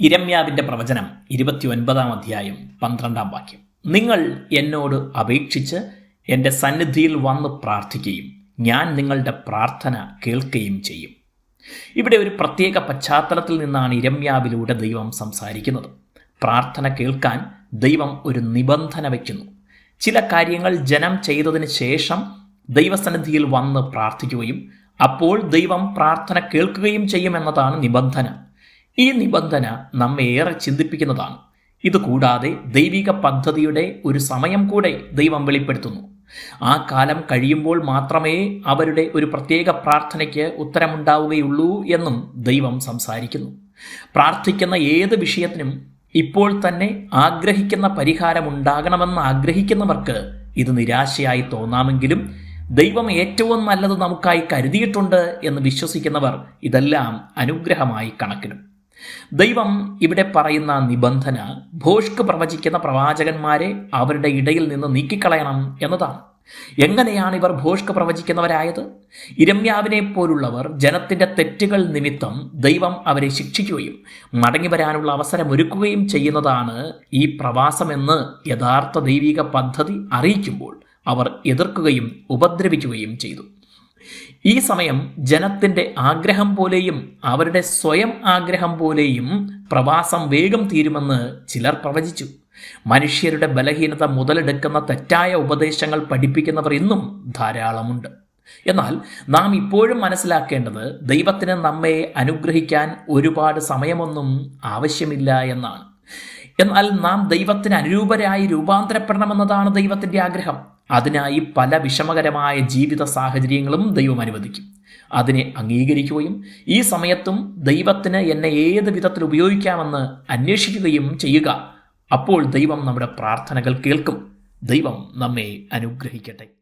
ഇരമ്യാവിന്റെ പ്രവചനം ഇരുപത്തിയൊൻപതാം അധ്യായം പന്ത്രണ്ടാം വാക്യം. നിങ്ങൾ എന്നോട് അപേക്ഷിച്ച് എന്റെ സന്നിധിയിൽ വന്ന് പ്രാർത്ഥിക്കുകയും ഞാൻ നിങ്ങളുടെ പ്രാർത്ഥന കേൾക്കുകയും ചെയ്യും. ഇവിടെ ഒരു പ്രത്യേക പശ്ചാത്തലത്തിൽ നിന്നാണ് ഇരമ്യാവിലൂടെ ദൈവം സംസാരിക്കുന്നത്. പ്രാർത്ഥന കേൾക്കാൻ ദൈവം ഒരു നിബന്ധന വയ്ക്കുന്നു. ചില കാര്യങ്ങൾ ജനം ചെയ്തതിന് ശേഷം ദൈവസന്നിധിയിൽ വന്ന് പ്രാർത്ഥിക്കുകയും അപ്പോൾ ദൈവം പ്രാർത്ഥന കേൾക്കുകയും ചെയ്യുമെന്നതാണ് നിബന്ധന. ഈ നിബന്ധന നമ്മെ ഏറെ ചിന്തിപ്പിക്കുന്നതാണ്. ഇതുകൂടാതെ ദൈവിക പദ്ധതിയുടെ ഒരു സമയം കൂടെ ദൈവം വെളിപ്പെടുത്തുന്നു. ആ കാലം കഴിയുമ്പോൾ മാത്രമേ അവരുടെ ഒരു പ്രത്യേക പ്രാർത്ഥനയ്ക്ക് ഉത്തരമുണ്ടാവുകയുള്ളൂ എന്നും ദൈവം സംസാരിക്കുന്നു. പ്രാർത്ഥിക്കുന്ന ഏത് വിഷയത്തിനും ഇപ്പോൾ തന്നെ ആഗ്രഹിക്കുന്ന പരിഹാരം ഉണ്ടാകണമെന്ന് ആഗ്രഹിക്കുന്നവർക്ക് ഇത് നിരാശയായി തോന്നാമെങ്കിലും ദൈവം ഏറ്റവും നല്ലത് നമുക്കായി കരുതിയിട്ടുണ്ട് എന്ന് വിശ്വസിക്കുന്നവർ ഇതെല്ലാം അനുഗ്രഹമായി കണക്കിടും. ദൈവം ഇവിടെ പറയുന്ന നിബന്ധന ഭോഷ്ക്ക് പ്രവചിക്കുന്ന പ്രവാചകന്മാരെ അവരുടെ ഇടയിൽ നിന്ന് നീക്കിക്കളയണം എന്നതാണ്. എങ്ങനെയാണ് ഇവർ ഭോഷ്ക്ക് പ്രവചിക്കുന്നവരായത്? ഇരമ്യാവിനെ പോലുള്ളവർ ജനത്തിന്റെ തെറ്റുകൾ നിമിത്തം ദൈവം അവരെ ശിക്ഷിക്കുകയും മടങ്ങി വരാനുള്ള അവസരം ഒരുക്കുകയും ചെയ്യുന്നതാണ് ഈ പ്രവാസമെന്ന് യഥാർത്ഥ ദൈവിക പദ്ധതി അറിയിക്കുമ്പോൾ അവർ എതിർക്കുകയും ഉപദ്രവിക്കുകയും ചെയ്തു. ഈ സമയം ജനത്തിന്റെ ആഗ്രഹം പോലെയും അവരുടെ സ്വയം ആഗ്രഹം പോലെയും പ്രവാസം വേഗം തീരുമെന്ന് ചിലർ പ്രവചിച്ചു. മനുഷ്യരുടെ ബലഹീനത മുതലെടുക്കുന്ന തെറ്റായ ഉപദേശങ്ങൾ പഠിപ്പിക്കുന്നവർ ഇന്നും ധാരാളമുണ്ട്. എന്നാൽ നാം ഇപ്പോഴും മനസ്സിലാക്കേണ്ടത് ദൈവത്തിന് നമ്മെ അനുഗ്രഹിക്കാൻ ഒരുപാട് സമയമൊന്നും ആവശ്യമില്ല എന്നാണ്. എന്നാൽ നാം ദൈവത്തിന് അനുരൂപരായി രൂപാന്തരപ്പെടണമെന്നതാണ് ദൈവത്തിന്റെ ആഗ്രഹം. അതിനായി പല വിഷമകരമായ ജീവിത സാഹചര്യങ്ങളും ദൈവം അനുവദിക്കും. അതിനെ അംഗീകരിക്കുകയും ഈ സമയത്തും ദൈവത്തിന് എന്നെ ഏത് വിധത്തിൽ ഉപയോഗിക്കാമെന്ന് അന്വേഷിക്കുകയും ചെയ്യുക. അപ്പോൾ ദൈവം നമ്മുടെ പ്രാർത്ഥനകൾ കേൾക്കും. ദൈവം നമ്മെ അനുഗ്രഹിക്കട്ടെ.